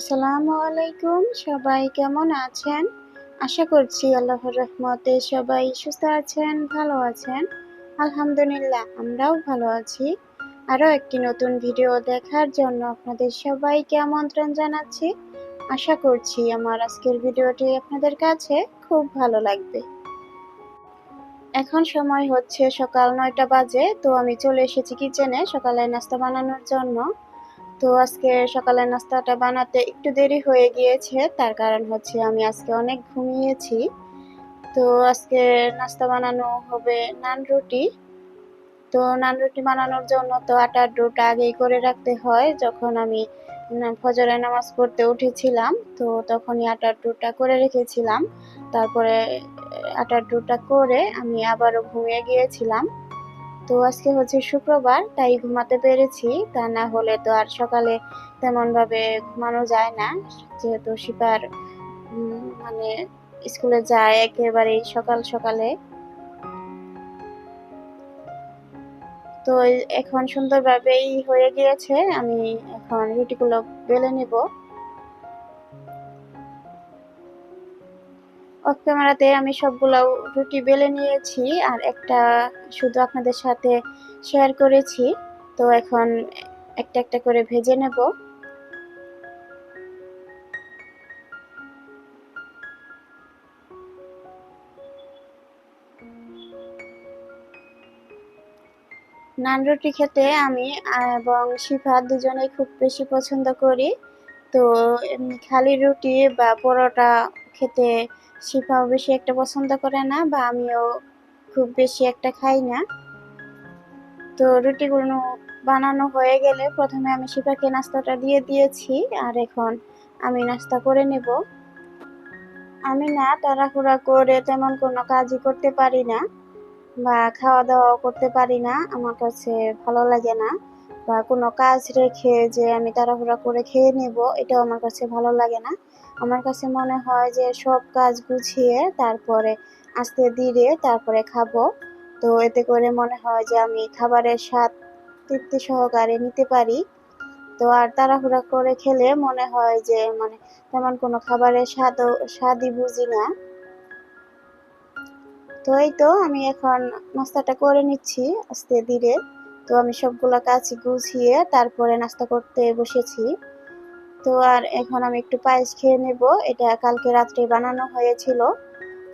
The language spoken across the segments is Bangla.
আসসালামু আলাইকুম, সবাই কেমন আছেন? আশা করছি আল্লাহর রহমতে সবাই সুস্থ আছেন, ভালো আছেন। আলহামদুলিল্লাহ, আমরাও ভালো আছি। আরও একটি নতুন ভিডিও দেখার জন্য আপনাদের সবাইকে আমন্ত্রণ জানাচ্ছি। আশা করছি আমার আজকের ভিডিওটি আপনাদের কাছে খুব ভালো লাগবে। এখন সময় হচ্ছে সকাল নয়টা বাজে, তো আমি চলে এসেছি কিচেনে সকালে নাস্তা বানানোর জন্য। তো আজকে সকালের নাস্তাটা বানাতে একটু দেরি হয়ে গিয়েছে, তার কারণ হচ্ছে আমি আজকে অনেক ঘুমিয়েছি। তো আজকে নাস্তা বানানো হবে নান রুটি। তো নান রুটি বানানোর জন্য তো আটার ডোটা আগেই করে রাখতে হয়, যখন আমি ফজরে নামাজ পড়তে উঠেছিলাম, তো তখনই আটার ডোটা করে রেখেছিলাম। তারপরে আটার ডোটা করে আমি আবারও ঘুমিয়ে গিয়েছিলাম। তো আজকে হচ্ছে শুক্রবার, তাই ঘুমাতে পেরেছি। তা না হলে তো আর সকালে তেমনভাবে ঘুমানো যায় না। যেহেতু শিপার মানে স্কুলে যায় একেবারেই সকাল সকালে। তো এখন সুন্দরভাবেই হয়ে গিয়েছে। আমি এখন রুটিগুলো বেলে নিব। অফ আমি সবগুলো রুটি বেলে নিয়েছি আর একটা শুধু আপনাদের সাথে শেয়ার করেছি। তো এখন একটা একটা করে ভেজে নেব। নান রুটি খেতে আমি এবং শিফা দুজনেই খুব বেশি পছন্দ করি। তো খালি রুটি বা পরোটা খেতে শিফাও বেশি একটা পছন্দ করে না বা আমিও খুব বেশি একটা খাই না। তো রুটিগুলো বানানো হয়ে গেলে প্রথমে আমি শিফাকে নাস্তাটা দিয়ে দিয়েছি আর এখন আমি নাস্তা করে নেব। আমি না তাড়াহুড়া করে তেমন কোনো কাজই করতে পারি না বা খাওয়া দাওয়াও করতে পারি না, আমার কাছে ভালো লাগে না বা কোনো কাজ রেখে যে আমি তাড়াহুড়া করে খেয়ে নেব, এটাও আমার কাছে ভালো লাগে না। আমার কাছে মনে হয় যে সব কাজ গুছিয়ে তারপরে আস্তে ধীরে তারপরে খাব। তো এতে করে মনে হয় যে আমি খাবারের স্বাদ তৃপ্তি সহকারে নিতে পারি। তো আর তাড়াহুড়া করে খেলে মনে হয় যে মানে তেমন কোনো খাবারের স্বাদও, স্বাদই বুঝি না। তো এই তো আমি এখন নাস্তাটা করে নিচ্ছি আস্তে ধীরে। তো আমি সবগুলো কাজ গুছিয়ে তারপরে নাস্তা করতে বসেছি। তো আর এখন আমি একটু পায়েস খেয়ে নেব। এটা কালকে রাত্রে বানানো হয়েছিল।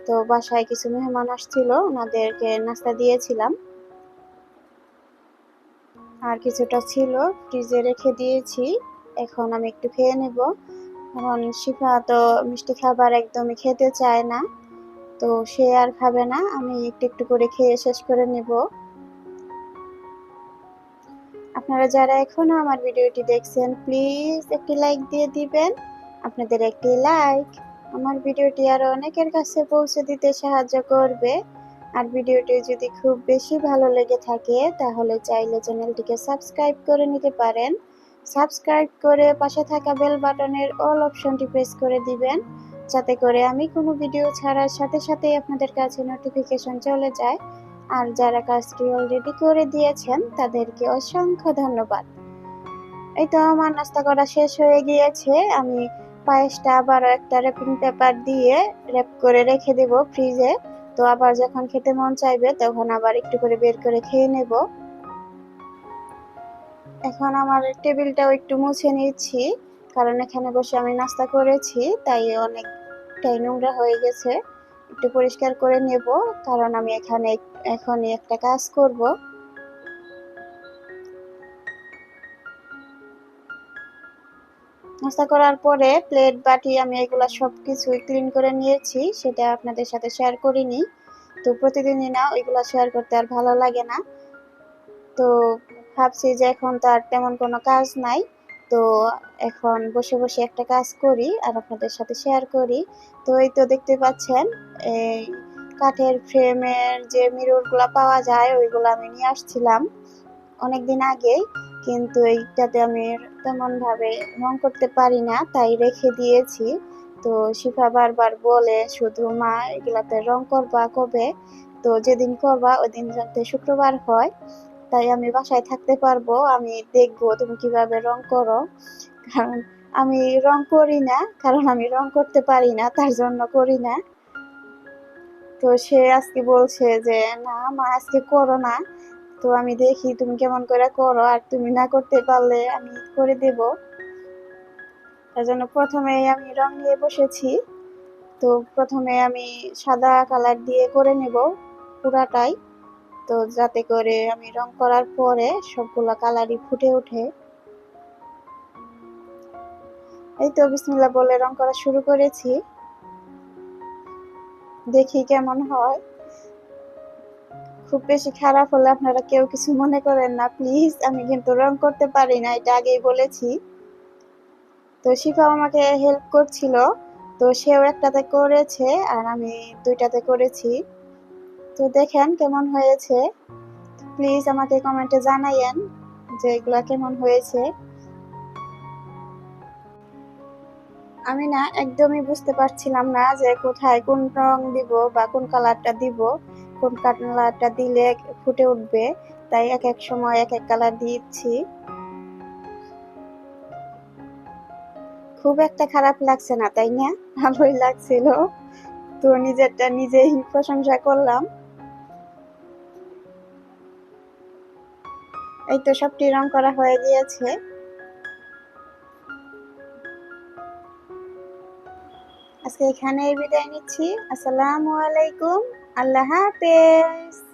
তো বাসায় কিছু মেহমান আসছিল, ওনাদেরকে নাস্তা দিয়েছিলাম। আর কিছুটা ছিল, ফ্রিজে রেখে দিয়েছি। এখন আমি একটু খেয়ে নেব। কারণ শিফা তো মিষ্টি খাবার একদমই খেতে চায় না। তো সে আর খাবে না, আমি একটু একটু করে খেয়ে শেষ করে নেব। আপনারা যারা এখনও আমার ভিডিওটি দেখছেন প্লিজ একটি লাইক দিয়ে দিবেন। আপনাদের একটি লাইক আমার ভিডিওটি আরও অনেকের কাছে পৌঁছে দিতে সাহায্য করবে। আর ভিডিওটি যদি খুব বেশি ভালো লেগে থাকে, তাহলে চাইলে চ্যানেলটিকে সাবস্ক্রাইব করে নিতে পারেন। সাবস্ক্রাইব করে পাশে থাকা বেল বাটনের অল অপশনটি প্রেস করে দিবেন। যাতে করে আমি কোনো ভিডিও ছাড়ার সাথে সাথেই আপনাদের কাছে নোটিফিকেশন চলে যায়। আর যারা কাজটি অলরেডি করে দিয়েছেন, তাদেরকে অসংখ্য ধন্যবাদ। এই তো আমার নাস্তা করা শেষ হয়ে গিয়েছে। আমি পায়েসটা আবারও একটা র্যাপিং পেপার দিয়ে র্যাপ করে রেখে দেব ফ্রিজে তো আবার যখন খেতে মন চাইবে, তখন আবার একটু করে বের করে খেয়ে নেব। এখন আমার টেবিলটাও একটু মুছে নিচ্ছি, কারণ এখানে বসে আমি নাস্তা করেছি, তাই অনেকটাই নোংরা হয়ে গেছে। একটু পরিষ্কার করে নেব, কারণ আমি এখানে এখনই একটা কাজ করব। নাস্তা করার পরে প্লেট, বাটি, আমি এগুলা সব কিছুই ক্লিন করে নিয়েছি, সেটা আপনাদের সাথে শেয়ার করিনি। তো প্রতিদিনই না, ওইগুলো শেয়ার করতে আর ভালো লাগে না। তো ভাবছি যে এখন তো আর তেমন কোনো কাজ নাই। তো এখন বসে বসে একটা কাজ করি আর আপনাদের সাথে শেয়ার করি। তো এই তো দেখতে পাচ্ছেন, এই কাঠের ফ্রেমের যে মিররগুলো পাওয়া যায়, ওইগুলো আমি নিয়ে আসছিলাম অনেক দিন আগেই। কিন্তু এইটাতে আমি তেমনভাবে রং করতে পারি না, তাই রেখে দিয়েছি। তো শিফা বারবার বলে, শুধু মা, এগুলাতে রং করবা কবে? তো যেদিন করবা ওই দিন যাতে শুক্রবার হয়। তাই আমি বাসায় থাকতে পারব। আমি দেখব তুমি কীভাবে রং করো। কারণ আমি রং করি না, কারণ আমি রং করতে পারি না, তার জন্য করি না। তো সে আজকে বলছে যে, না মা, আজকে করো না। তো আমি দেখি তুমি কেমন করে করো, আর তুমি না করতে পারলে আমি করে দেব। তার জন্য প্রথমেই আমি রং নিয়ে বসেছি। তো প্রথমে আমি সাদা কালার দিয়ে করে নেব পুরাটাই। তো যাতে করে আমি রং করার পরে সবগুলা কালারই ফুটে ওঠে। এই তো বিসমিল্লা বলে রং করা শুরু করেছি। দেখি কেমন হয়। খুব বেশি খারাপ হলে আপনারা কেউ কিছু মনে করেন না, প্লিজ। আমি কিন্তু রং করতে পারি না, এটা আগেই বলেছি। তো শিফা আমাকে হেল্প করছিল, তো সেও একটাতে করেছে আর আমি দুইটাতে করেছি। তো দেখেন কেমন হয়েছে। প্লিজ আমাকে কমেন্টে জানাইয়েন যে এগুলা কেমন হয়েছে। আমি না একদমই বুঝতে পারছিলাম না যে কোথায় কোন রং দিব বা কোন কালারটা দিব, কোন কালারটা দিলে ফুটে উঠবে। তাই এক এক সময় এক এক কালার দিচ্ছি। খুব একটা খারাপ লাগছে না, তাই না? ভালোই লাগছিল। তো নিজেরটা নিজেই প্রশংসা করলাম। এই তো সবটি রং করা হয়ে গিয়েছে। আজকে এখানেই বিদায় নিচ্ছি। আসসালামু আলাইকুম। আল্লাহ হাফেজ।